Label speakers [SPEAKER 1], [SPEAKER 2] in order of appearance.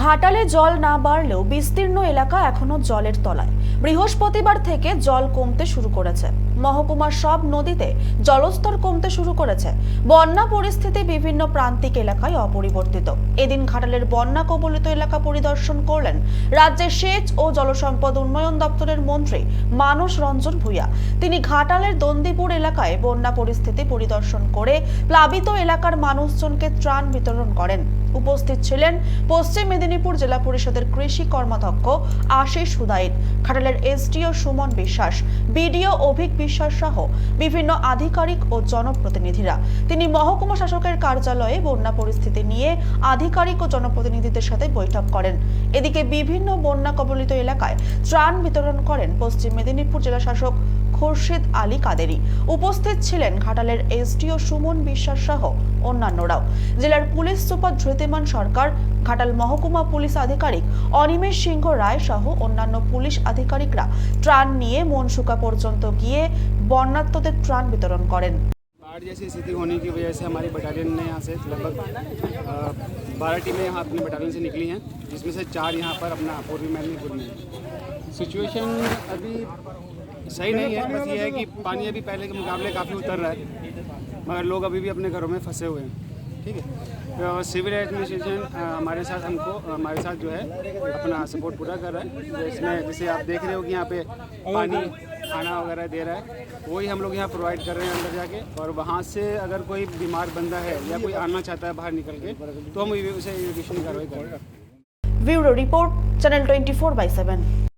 [SPEAKER 1] ঘাটালে জল না বাড়লেও বিস্তীর্ণ এলাকা এখনও জলের তলায়। বৃহস্পতিবার থেকে জল কমতে শুরু করেছে। মহকুমার সব নদীতে জলস্তর কমতে শুরু করেছে। বন্যা পরিস্থিতি বিভিন্ন প্রান্তিক এলাকায় অপরিবর্তিত। এদিন ঘাটালের বন্যা কবলিত এলাকা পরিদর্শন করলেন রাজ্যের সেচ ও জলসম্পদ উন্নয়ন দপ্তরের মন্ত্রী মানস রঞ্জন ভূঁইয়া। তিনি ঘাটালের দন্দিপুর এলাকায় বন্যা পরিস্থিতি পরিদর্শন করে প্লাবিত এলাকার মানুষজনকে ত্রাণ বিতরণ করেন। উপস্থিত ছিলেন পশ্চিম মেদিনীপুর জেলা পরিষদের কৃষি কর্মাধ্যক্ষ আশিস হুদাইদ ঘাটালের এসডিও সুমন বিশ্বাস, বিডিও অভিক বিশ্বাস সহ বিভিন্ন আধিকারিক ও জনপ্রতিনিধিরা। তিনি মহকুমা শাসকের কার্যালয়ে বন্যা পরিস্থিতি নিয়ে আধিকারিক ও জনপ্রতিনিধিদের সাথে বৈঠক করেন। এদিকে বিভিন্ন বন্যা কবলিত এলাকায় ত্রাণ বিতরণ করেন পশ্চিম মেদিনীপুর জেলা শাসক খুরশিদ আলী কাদেরি উপস্থিত ছিলেন ঘাটালের এসডিও সুমন বিশ্বাস সহ অন্যান্যরাও জেলার পুলিশ সুপার ধৃতিমান সরকার ঘাটাল মহকুমা পুলিশ আধিকারিক অনিমেষ সিংহ রায় সহ অন্যান্য পুলিশ আধিকারিকরা ত্রাণ নিয়ে মনসুকা পর্যন্ত গিয়ে বন্যার্তদের ত্রাণ বিতরণ করেন
[SPEAKER 2] बाढ़ जैसी स्थिति होने की वजह से हमारी बटालियन ने यहाँ से लगभग बारह टीमें यहाँ अपनी बटालियन से निकली हैं जिसमें से चार यहाँ पर अपना पूर्वी मेदिनीपुर में हैं। सिचुएशन अभी सही नहीं है बस ये है कि पानी अभी पहले के मुकाबले काफ़ी उतर रहा है मगर लोग अभी भी अपने घरों में फंसे हुए हैं ठीक है? तो सिविल एडमिनिस्ट्रेशन हमारे साथ हमको हमारे साथ जो है अपना सपोर्ट पूरा कर रहा है। तो इसमें जैसे आप देख रहे हो कि यहाँ पे पानी खाना वगैरह दे रहा है वही हम लोग यहाँ प्रोवाइड कर रहे हैं अंदर जाके। और वहाँ से अगर कोई बीमार बंदा है या कोई आना चाहता है बाहर निकल के तो हम उसे कार्रवाई कर रहे हैं।
[SPEAKER 1] Bureau report channel twenty four by seven.